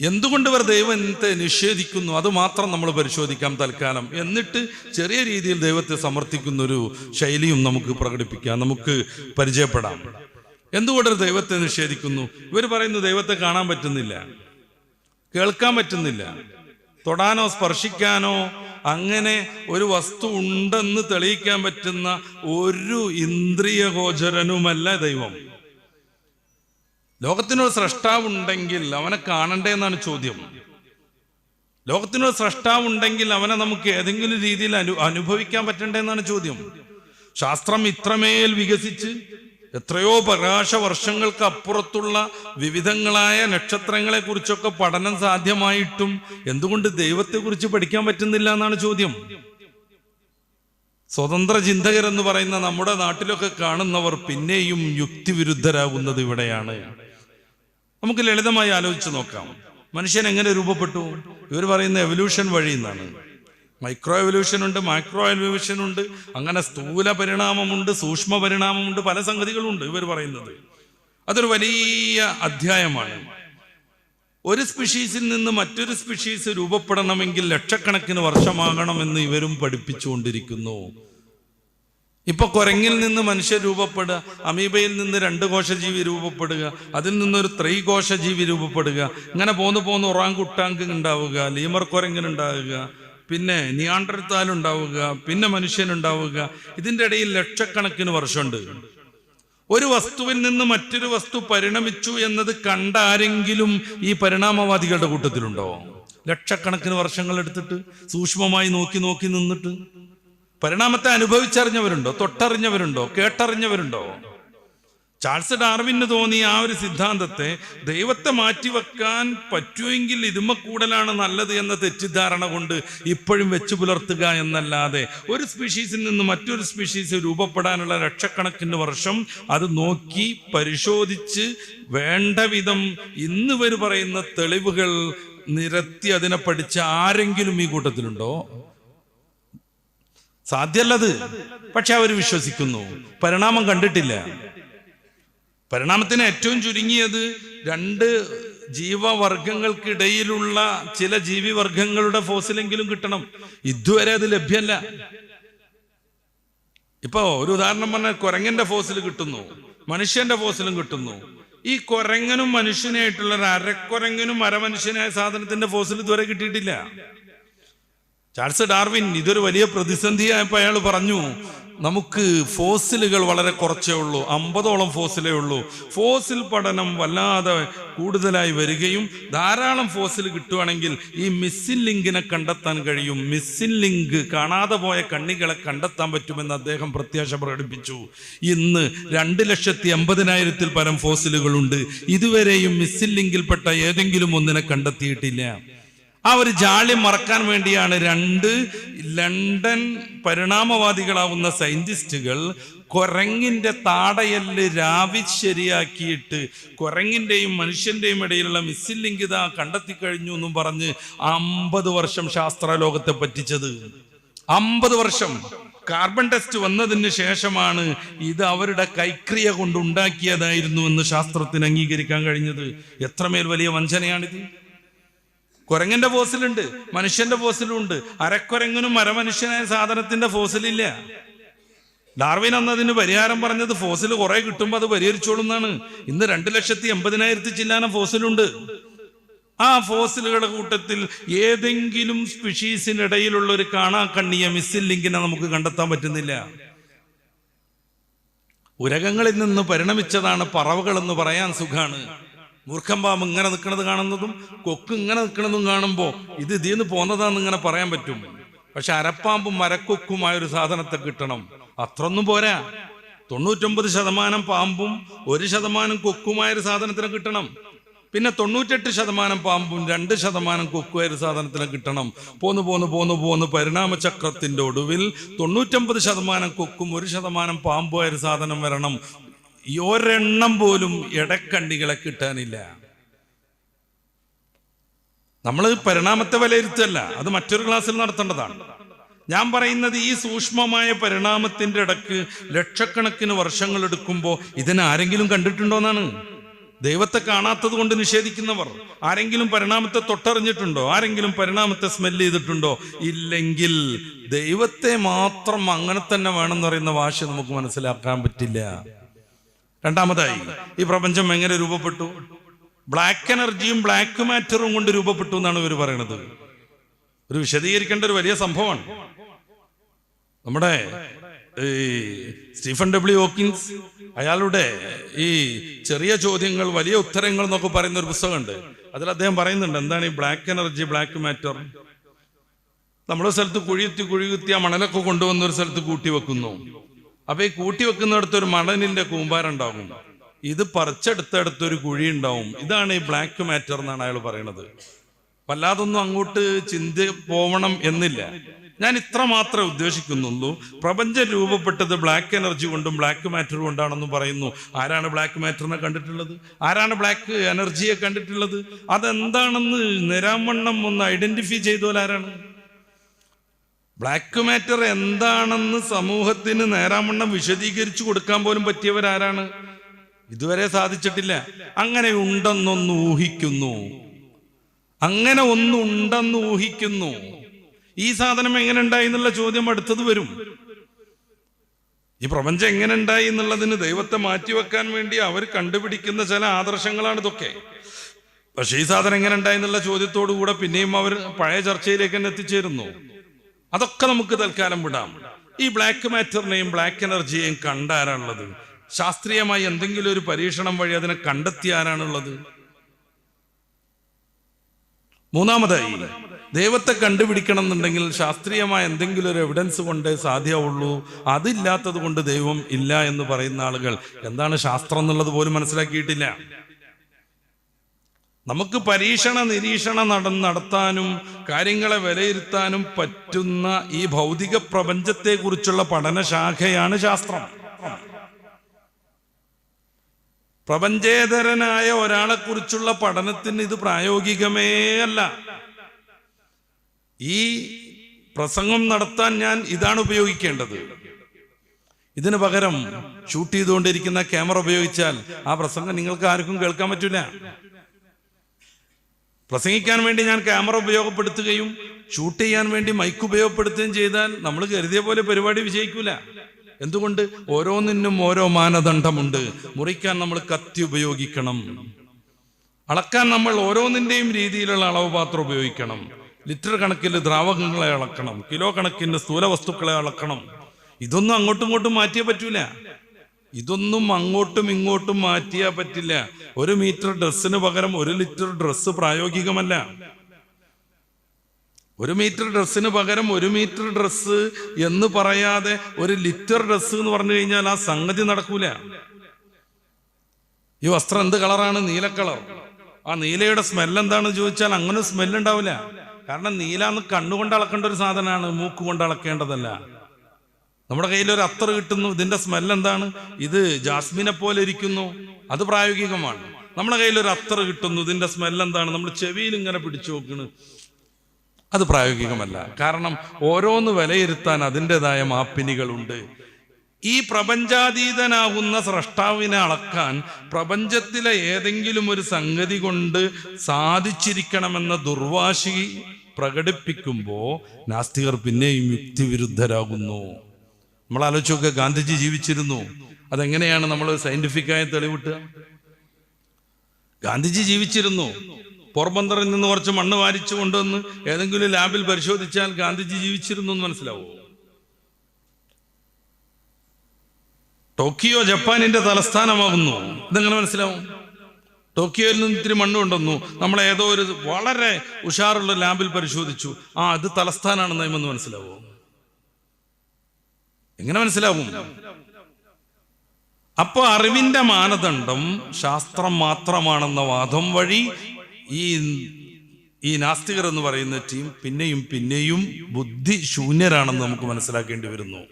എന്തുകൊണ്ട് ഇവർ ദൈവത്തെ നിഷേധിക്കുന്നു? അത് മാത്രം നമ്മൾ പരിശോധിക്കാം തൽക്കാലം. എന്നിട്ട് ചെറിയ രീതിയിൽ ദൈവത്തെ സമർത്ഥിക്കുന്ന ഒരു ശൈലിയും നമുക്ക് പ്രകടിപ്പിക്കാം. നമുക്ക് പരിചയപ്പെടാം. എന്തുകൊണ്ട് ദൈവത്തെ നിഷേധിക്കുന്നു? ഇവർ പറയുന്നു ദൈവത്തെ കാണാൻ പറ്റുന്നില്ല. കേൾക്കാൻ പറ്റുന്നില്ല. തൊടാനോ സ്പർശിക്കാനോ അങ്ങനെ ഒരു വസ്തു ഉണ്ടെന്ന് തെളിയിക്കാൻ പറ്റുന്ന ഒരു ഇന്ദ്രിയ ഗോചരനുമല്ല ദൈവം. ലോകത്തിനൊരു സ്രഷ്ടാവുണ്ടെങ്കിൽ അവനെ കാണണ്ടേ എന്നാണ് ചോദ്യം. ലോകത്തിനൊരു സ്രഷ്ടാവുണ്ടെങ്കിൽ അവനെ നമുക്ക് ഏതെങ്കിലും രീതിയിൽ അനു അനുഭവിക്കാൻ പറ്റണ്ടേ എന്നാണ് ചോദ്യം. ശാസ്ത്രം ഇത്രമേൽ വികസിച്ച് എത്രയോ പ്രകാശ വർഷങ്ങൾക്ക് അപ്പുറത്തുള്ള വിവിധങ്ങളായ നക്ഷത്രങ്ങളെ കുറിച്ചൊക്കെ പഠനം സാധ്യമായിട്ടും എന്തുകൊണ്ട് ദൈവത്തെക്കുറിച്ച് പഠിക്കാൻ പറ്റുന്നില്ല എന്നാണ് ചോദ്യം. സ്വതന്ത്ര ചിന്തകരെന്ന് പറയുന്ന നമ്മുടെ നാട്ടിലൊക്കെ കാണുന്നവർ പിന്നെയും യുക്തിവിരുദ്ധരാകുന്നത് ഇവിടെയാണ്. നമുക്ക് ലളിതമായി ആലോചിച്ച് നോക്കാം. മനുഷ്യൻ എങ്ങനെ രൂപപ്പെട്ടു? ഇവർ പറയുന്ന എവല്യൂഷൻ വഴി എന്നാണ്. മൈക്രോ എവല്യൂഷൻ ഉണ്ട് മൈക്രോ എവല്യൂഷൻ ഉണ്ട് അങ്ങനെ സ്ഥൂല പരിണാമമുണ്ട് സൂക്ഷ്മ പരിണാമമുണ്ട് പല സംഗതികളുണ്ട് ഇവർ പറയുന്നത്. അതൊരു വലിയ അധ്യായമാണ്. ഒരു സ്പീഷീസിൽ നിന്ന് മറ്റൊരു സ്പീഷീസ് രൂപപ്പെടണമെങ്കിൽ ലക്ഷക്കണക്കിന് വർഷമാകണമെന്ന് ഇവരും പഠിപ്പിച്ചുകൊണ്ടിരിക്കുന്നു. ഇപ്പൊ കുരങ്ങിൽ നിന്ന് മനുഷ്യർ രൂപപ്പെടുക അമീബയിൽ നിന്ന് രണ്ട് കോശജീവി രൂപപ്പെടുക അതിൽ നിന്നൊരു ത്രികോശജീവി രൂപപ്പെടുക ഇങ്ങനെ പോന്നു പോന്ന് ഒറാങ്കുട്ടാങ്ക് ഉണ്ടാവുക ലീമർ കുരങ്ങൻ ഉണ്ടാവുക പിന്നെ നിയാണ്ടർത്താൽ ഉണ്ടാവുക പിന്നെ മനുഷ്യൻ ഉണ്ടാവുക ഇതിന്റെ ഇടയിൽ ലക്ഷക്കണക്കിന് വർഷമുണ്ട്. ഒരു വസ്തുവിൽ നിന്ന് മറ്റൊരു വസ്തു പരിണമിച്ചു എന്നത് കണ്ട ആരെങ്കിലും ഈ പരിണാമവാദികളുടെ കൂട്ടത്തിലുണ്ടോ? ലക്ഷക്കണക്കിന് വർഷങ്ങൾ എടുത്തിട്ട് സൂക്ഷ്മമായി നോക്കി നോക്കി നിന്നിട്ട് പരിണാമത്തെ അനുഭവിച്ചറിഞ്ഞവരുണ്ടോ? തൊട്ടറിഞ്ഞവരുണ്ടോ? കേട്ടറിഞ്ഞവരുണ്ടോ? ചാൾസ് ഡാർവിന് തോന്നിയ ആ ഒരു സിദ്ധാന്തത്തെ ദൈവത്തെ മാറ്റിവെക്കാൻ പറ്റുമെങ്കിൽ ഇതുമ കൂടലാണ് നല്ലത് എന്ന തെറ്റിദ്ധാരണ കൊണ്ട് ഇപ്പോഴും വെച്ചു പുലർത്തുക എന്നല്ലാതെ ഒരു സ്പീഷീസിൽ നിന്ന് മറ്റൊരു സ്പീഷീസ് രൂപപ്പെടാനുള്ള ലക്ഷക്കണക്കിന് വർഷം അത് നോക്കി പരിശോധിച്ച് വേണ്ട വിധം ഇന്ന് വരെ പറയുന്ന തെളിവുകൾ നിരത്തി അതിനെ പഠിച്ച ആരെങ്കിലും ഈ കൂട്ടത്തിലുണ്ടോ? സാധ്യല്ലത്. പക്ഷെ അവർ വിശ്വസിക്കുന്നു. പരിണാമം കണ്ടിട്ടില്ല. പരിണാമത്തിന് ഏറ്റവും ചുരുങ്ങിയത് രണ്ട് ജീവവർഗങ്ങൾക്കിടയിലുള്ള ചില ജീവിവർഗങ്ങളുടെ ഫോസിലെങ്കിലും കിട്ടണം. ഇതുവരെ അത് ലഭ്യമല്ല. ഇപ്പോ ഒരു ഉദാഹരണം പറഞ്ഞാൽ കുരങ്ങന്റെ ഫോസിൽ കിട്ടുന്നു. മനുഷ്യന്റെ ഫോസിലും കിട്ടുന്നു. ഈ കുരങ്ങനും മനുഷ്യനായിട്ടുള്ള ഒരു അരക്കുരങ്ങനും അരമനുഷ്യനായ സാധനത്തിന്റെ ഫോസിൽ ഇതുവരെ കിട്ടിയിട്ടില്ല. ചാൾസ് ഡാർവിൻ ഇതൊരു വലിയ പ്രതിസന്ധിയായപ്പോൾ അയാൾ പറഞ്ഞു നമുക്ക് ഫോസിലുകൾ വളരെ കുറച്ചേ ഉള്ളൂ അമ്പതോളം ഫോസിലേ ഉള്ളൂ. ഫോസിൽ പഠനം വല്ലാതെ കൂടുതലായി വരികയും ധാരാളം ഫോസിൽ കിട്ടുവാണെങ്കിൽ ഈ മിസ്സിൻ ലിങ്കിനെ കണ്ടെത്താൻ കഴിയും. മിസ്സിൻ ലിങ്ക് കാണാതെ പോയ കണ്ണികളെ കണ്ടെത്താൻ പറ്റുമെന്ന് അദ്ദേഹം പ്രത്യാശ പ്രകടിപ്പിച്ചു. ഇന്ന് രണ്ട് ലക്ഷത്തി എൺപതിനായിരത്തിൽ പരം ഫോസിലുകളുണ്ട്. ഇതുവരെയും മിസ്സിൻ ലിങ്കിൽപ്പെട്ട ഏതെങ്കിലും ഒന്നിനെ കണ്ടെത്തിയിട്ടില്ല. ആ ഒരു ജാളി മറക്കാൻ വേണ്ടിയാണ് രണ്ട് ലണ്ടൻ പരിണാമവാദികളാവുന്ന സയന്റിസ്റ്റുകൾ കുരങ്ങിന്റെ താടയല്ല് രാവി ശരിയാക്കിയിട്ട് കുരങ്ങിന്റെയും മനുഷ്യന്റെയും ഇടയിലുള്ള മിസ്സില്ലിംഗിത കണ്ടെത്തി കഴിഞ്ഞു എന്നും പറഞ്ഞ് അമ്പത് വർഷം ശാസ്ത്രലോകത്തെ പറ്റിച്ചത്. അമ്പത് വർഷം. കാർബൺ ടെസ്റ്റ് വന്നതിന് ശേഷമാണ് ഇത് അവരുടെ കൈക്രിയ കൊണ്ട് ഉണ്ടാക്കിയതായിരുന്നു എന്ന് ശാസ്ത്രത്തിന് അംഗീകരിക്കാൻ കഴിഞ്ഞത്. എത്രമേൽ വലിയ വഞ്ചനയാണിത്? കുരങ്ങന്റെ ഫോസിലുണ്ട് മനുഷ്യന്റെ ഫോസിലുണ്ട്. അരക്കുരങ്ങനും മരമനുഷ്യനായ സാധനത്തിന്റെ ഫോസിലില്ല. ഡാർവിൻ അന്ന് അതിന് പരിഹാരം പറഞ്ഞത് ഫോസിൽ കുറെ കിട്ടുമ്പോൾ അത് പരിഹരിച്ചോളും എന്നാണ് ഇന്ന് രണ്ട് ലക്ഷത്തി എൺപതിനായിരത്തി ചില്ലാനം ഫോസിലുണ്ട്. ആ ഫോസിലുകളുടെ കൂട്ടത്തിൽ ഏതെങ്കിലും സ്പിഷീസിനിടയിലുള്ള ഒരു കാണാ കണ്ണിയ മിസ്സില്ലിങ്കിനെ നമുക്ക് കണ്ടെത്താൻ പറ്റുന്നില്ല. ഉരകങ്ങളിൽ നിന്ന് പരിണമിച്ചതാണ് പറവകൾ എന്ന് പറയാൻ സുഖാണ്. മൂർഖം പാമ്പ് ഇങ്ങനെ നിൽക്കുന്നത് കാണുന്നതും കൊക്ക് ഇങ്ങനെ നിൽക്കുന്നതും കാണുമ്പോൾ ഇത് ഇതിൽ നിന്ന് പോന്നതാന്ന് ഇങ്ങനെ പറയാൻ പറ്റും. പക്ഷെ അരപ്പാമ്പും മരക്കൊക്കുമായ ഒരു സാധനത്തെ കിട്ടണം. അത്രൊന്നും പോരാ. തൊണ്ണൂറ്റൊമ്പത് ശതമാനം പാമ്പും ഒരു ശതമാനം കൊക്കുമായ ഒരു സാധനത്തിന് കിട്ടണം. പിന്നെ തൊണ്ണൂറ്റെട്ട് ശതമാനം പാമ്പും രണ്ട് ശതമാനം ഒരു സാധനത്തിന് കിട്ടണം. പോന്ന് പോന്ന് പോന്ന് പോന്ന് പരിണാമചക്രത്തിന്റെ ഒടുവിൽ തൊണ്ണൂറ്റൊമ്പത് ശതമാനം കൊക്കും ഒരു ശതമാനം പാമ്പുമായ ഒരു സാധനം വരണം. ഒരെണ്ണം പോലും ഇടക്കണ്ണികളെ കിട്ടാനില്ല. നമ്മൾ പരിണാമത്തെ വിലയിരുത്തല്ല. അത് മറ്റൊരു ക്ലാസ്സിൽ നടത്തേണ്ടതാണ്. ഞാൻ പറയുന്നത് ഈ സൂക്ഷ്മമായ പരിണാമത്തിന്റെ ഇടയ്ക്ക് ലക്ഷക്കണക്കിന് വർഷങ്ങൾ എടുക്കുമ്പോൾ ഇതിനെ ആരെങ്കിലും കണ്ടിട്ടുണ്ടോന്നാണ് ദൈവത്തെ കാണാത്തത് കൊണ്ട് നിഷേധിക്കുന്നവർ. ആരെങ്കിലും പരിണാമത്തെ തൊട്ടറിഞ്ഞിട്ടുണ്ടോ? ആരെങ്കിലും പരിണാമത്തെ സ്മെൽ ചെയ്തിട്ടുണ്ടോ? ഇല്ലെങ്കിൽ ദൈവത്തെ മാത്രം അങ്ങനെ തന്നെ വേണമെന്ന് പറയുന്ന വാശി നമുക്ക് മനസ്സിലാക്കാൻ പറ്റില്ല. രണ്ടാമതായി ഈ പ്രപഞ്ചം എങ്ങനെ രൂപപ്പെട്ടു? ബ്ലാക്ക് എനർജിയും ബ്ലാക്ക് മാറ്ററും കൊണ്ട് രൂപപ്പെട്ടു എന്നാണ് ഇവർ പറയുന്നത് ഒരു വിശദീകരിക്കേണ്ട ഒരു വലിയ സംഭവമാണ്. നമ്മുടെ ഈ സ്റ്റീഫൻ ഡബ്ല്യു ഹോക്കിൻസ് അയാളുടെ ഈ ചെറിയ ചോദ്യങ്ങൾ വലിയ ഉത്തരങ്ങൾ എന്നൊക്കെ പറയുന്ന ഒരു പുസ്തകമുണ്ട്. അതിൽ അദ്ദേഹം പറയുന്നുണ്ട് എന്താണ് ഈ ബ്ലാക്ക് എനർജി ബ്ലാക്ക് മാറ്റർ നമ്മുടെ സ്ഥലത്ത് കുഴിയുത്തി കുഴിയുത്തി ആ മണലൊക്കെ കൊണ്ടുവന്ന ഒരു സ്ഥലത്ത് കൂട്ടി വെക്കുന്നു. അപ്പൊ ഈ കൂട്ടി വെക്കുന്നിടത്ത് ഒരു മണലിന്റെ കൂമ്പാരം ഉണ്ടാകും. ഇത് പറിച്ചെടുത്തടുത്ത് ഒരു കുഴി ഉണ്ടാവും. ഇതാണ് ഈ ബ്ലാക്ക് മാറ്റർ എന്നാണ് അയാൾ പറയുന്നത്. വല്ലാതൊന്നും അങ്ങോട്ട് ചിന്തി പോവണം എന്നില്ല. ഞാൻ ഇത്ര മാത്രമേ ഉദ്ദേശിക്കുന്നുള്ളൂ. പ്രപഞ്ചം രൂപപ്പെട്ടത് ബ്ലാക്ക് എനർജി കൊണ്ടും ബ്ലാക്ക് മാറ്റർ കൊണ്ടാണെന്ന് പറയുന്നു. ആരാണ് ബ്ലാക്ക് മാറ്ററിനെ കണ്ടിട്ടുള്ളത്? ആരാണ് ബ്ലാക്ക് എനർജിയെ കണ്ടിട്ടുള്ളത്? അതെന്താണെന്ന് നിരാമണ്ണം ഒന്ന് ഐഡന്റിഫൈ ചെയ്തോൽ ആരാണ് ബ്ലാക്ക് മാറ്റർ എന്താണെന്ന് സമൂഹത്തിന് നേരാമണ്ണം വിശദീകരിച്ചു കൊടുക്കാൻ പോലും പറ്റിയവരാരാണ്? ഇതുവരെ സാധിച്ചിട്ടില്ല. അങ്ങനെ ഉണ്ടെന്നൊന്ന് ഊഹിക്കുന്നു. അങ്ങനെ ഒന്നുണ്ടെന്ന് ഊഹിക്കുന്നു. ഈ സാധനം എങ്ങനെ ഉണ്ടായി എന്നുള്ള ചോദ്യം അടുത്തത് വരും. ഈ പ്രപഞ്ചം എങ്ങനെ ഉണ്ടായി എന്നുള്ളതിന് ദൈവത്തെ മാറ്റിവെക്കാൻ വേണ്ടി അവർ കണ്ടുപിടിക്കുന്ന ചില ആദർശങ്ങളാണ് ഇതൊക്കെ. പക്ഷെ ഈ സാധനം എങ്ങനെ ഉണ്ടായി എന്നുള്ള ചോദ്യത്തോടു കൂടെ പിന്നെയും അവർ പഴയ ചർച്ചയിലേക്ക് തന്നെ എത്തിച്ചേരുന്നു. അതൊക്കെ നമുക്ക് തൽക്കാലം വിടാം. ഈ ബ്ലാക്ക് മാറ്ററിനെയും ബ്ലാക്ക് എനർജിയെയും കണ്ടാരാണുള്ളത്? ശാസ്ത്രീയമായി എന്തെങ്കിലും ഒരു പരീക്ഷണം വഴി അതിനെ കണ്ടെത്തിയ ആരാണുള്ളത്? മൂന്നാമതായി ദൈവത്തെ കണ്ടുപിടിക്കണം എന്നുണ്ടെങ്കിൽ ശാസ്ത്രീയമായ എന്തെങ്കിലും ഒരു എവിഡൻസ് കൊണ്ട് സാധ്യമുള്ളൂ അതില്ലാത്തത് കൊണ്ട് ദൈവം ഇല്ല എന്ന് പറയുന്ന ആളുകൾ. എന്താണ് ശാസ്ത്രം എന്നുള്ളത് പോലും മനസ്സിലാക്കിയിട്ടില്ല. നമുക്ക് പരീക്ഷണ നിരീക്ഷണ നട നടത്താനും കാര്യങ്ങളെ വിലയിരുത്താനും പറ്റുന്ന ഈ ഭൗതിക പ്രപഞ്ചത്തെ കുറിച്ചുള്ള പഠനശാഖയാണ് ശാസ്ത്രം. പ്രപഞ്ചേതരനായ ഒരാളെ കുറിച്ചുള്ള പഠനത്തിന് ഇത് പ്രായോഗികമേ അല്ല. ഈ പ്രസംഗം നടത്താൻ ഞാൻ ഇതാണ് ഉപയോഗിക്കേണ്ടത്. ഇതിന് പകരം ഷൂട്ട് ചെയ്തുകൊണ്ടിരിക്കുന്ന ക്യാമറ ഉപയോഗിച്ചാൽ ആ പ്രസംഗം നിങ്ങൾക്ക് ആർക്കും കേൾക്കാൻ പറ്റില്ല പ്രസംഗിക്കാൻ വേണ്ടി ഞാൻ ക്യാമറ ഉപയോഗപ്പെടുത്തുകയും ഷൂട്ട് ചെയ്യാൻ വേണ്ടി മൈക്ക് ഉപയോഗപ്പെടുത്തുകയും ചെയ്താൽ നമ്മൾ കരുതിയ പോലെ പരിപാടി വിജയിക്കൂല. എന്തുകൊണ്ട്? ഓരോന്നിനും ഓരോ മാനദണ്ഡമുണ്ട്. മുറിക്കാൻ നമ്മൾ കത്തി ഉപയോഗിക്കണം. അളക്കാൻ നമ്മൾ ഓരോന്നിന്റെയും രീതിയിലുള്ള അളവ് പാത്രം ഉപയോഗിക്കണം. ലിറ്റർ കണക്കിൽ ദ്രാവകങ്ങളെ അളക്കണം. കിലോ കണക്കിന് സ്ഥൂല വസ്തുക്കളെ അളക്കണം. ഇതൊന്നും അങ്ങോട്ടും ഇങ്ങോട്ടും മാറ്റിയേ പറ്റൂല. ഇതൊന്നും അങ്ങോട്ടും ഇങ്ങോട്ടും മാറ്റിയാ പറ്റില്ല. ഒരു മീറ്റർ ഡ്രസ്സിന് പകരം ഒരു ലിറ്റർ ഡ്രസ്സ് പ്രായോഗികമല്ല. ഒരു മീറ്റർ ഡ്രസ്സിന് പകരം ഒരു മീറ്റർ ഡ്രസ്സ് എന്ന് പറയാതെ ഒരു ലിറ്റർ ഡ്രസ്സ് എന്ന് പറഞ്ഞു കഴിഞ്ഞാൽ ആ സംഗതി നടക്കൂല. ഈ വസ്ത്രം എന്ത് കളറാണ്? നീല കളർ. ആ നീലയുടെ സ്മെൽ എന്താണെന്ന് ചോദിച്ചാൽ അങ്ങനെ സ്മെൽ ഉണ്ടാവില്ല. കാരണം നീല എന്ന് കണ്ണുകൊണ്ട് അളക്കേണ്ട ഒരു സാധനമാണ് മൂക്ക് കൊണ്ട് അളക്കേണ്ടതല്ല. നമ്മുടെ കയ്യിൽ ഒരു അത്തർ കിട്ടുന്നു ഇതിന്റെ സ്മെൽ എന്താണ്? ഇത് ജാസ്മിനെ പോലെ ഇരിക്കുന്നു അത് പ്രായോഗികമാണ്. നമ്മുടെ കയ്യിൽ ഒരു അത്തർ കിട്ടുന്നു ഇതിന്റെ സ്മെൽ എന്താണ്? നമ്മൾ ചെവിയിൽ ഇങ്ങനെ പിടിച്ചു നോക്കുന്നു അത് പ്രായോഗികമല്ല. കാരണം ഓരോന്ന് വിലയിരുത്താൻ അതിന്റെതായ മാപ്പിനികളുണ്ട്. ഈ പ്രപഞ്ചാതീതനാകുന്ന സ്രഷ്ടാവിനെ അളക്കാൻ പ്രപഞ്ചത്തിലെ ഏതെങ്കിലും ഒരു സംഗതി കൊണ്ട് സാധിച്ചിരിക്കണമെന്ന ദുർവാശി പ്രകടിപ്പിക്കുമ്പോൾ നാസ്തികർ പിന്നെയും യുക്തിവിരുദ്ധരാകുന്നു. നമ്മൾ ആലോചിച്ച് നോക്കുക ഗാന്ധിജി ജീവിച്ചിരുന്നു. അതെങ്ങനെയാണ് നമ്മൾ സയന്റിഫിക്കായ തെളിവിട്ടുക ഗാന്ധിജി ജീവിച്ചിരുന്നു. പോർബന്തറിൽ നിന്ന് കുറച്ച് മണ്ണ് വാരിച്ചു കൊണ്ടുവന്ന് ഏതെങ്കിലും ലാബിൽ പരിശോധിച്ചാൽ ഗാന്ധിജി ജീവിച്ചിരുന്നു എന്ന് മനസ്സിലാവോ? ടോക്കിയോ ജപ്പാനിന്റെ തലസ്ഥാനമാകുന്നു ഇതെങ്ങനെ മനസ്സിലാവും? ടോക്കിയോയിൽ നിന്ന് ഇത്തിരി മണ്ണ് കൊണ്ടുവന്നു. നമ്മൾ ഏതോ ഒരു വളരെ ഉഷാറുള്ള ലാബിൽ പരിശോധിച്ചു. ആ അത് തലസ്ഥാനാണെന്ന് മനസ്സിലാവോ? എങ്ങനെ മനസ്സിലാവും? അപ്പൊ അറിവിന്റെ മാനദണ്ഡം ശാസ്ത്രം മാത്രമാണെന്ന വാദം വഴി ഈ ഈ നാസ്തികർ എന്ന് പറയുന്ന ടീം പിന്നെയും പിന്നെയും ബുദ്ധി ശൂന്യരാണെന്ന് നമുക്ക് മനസ്സിലാക്കേണ്ടി വരുന്നു.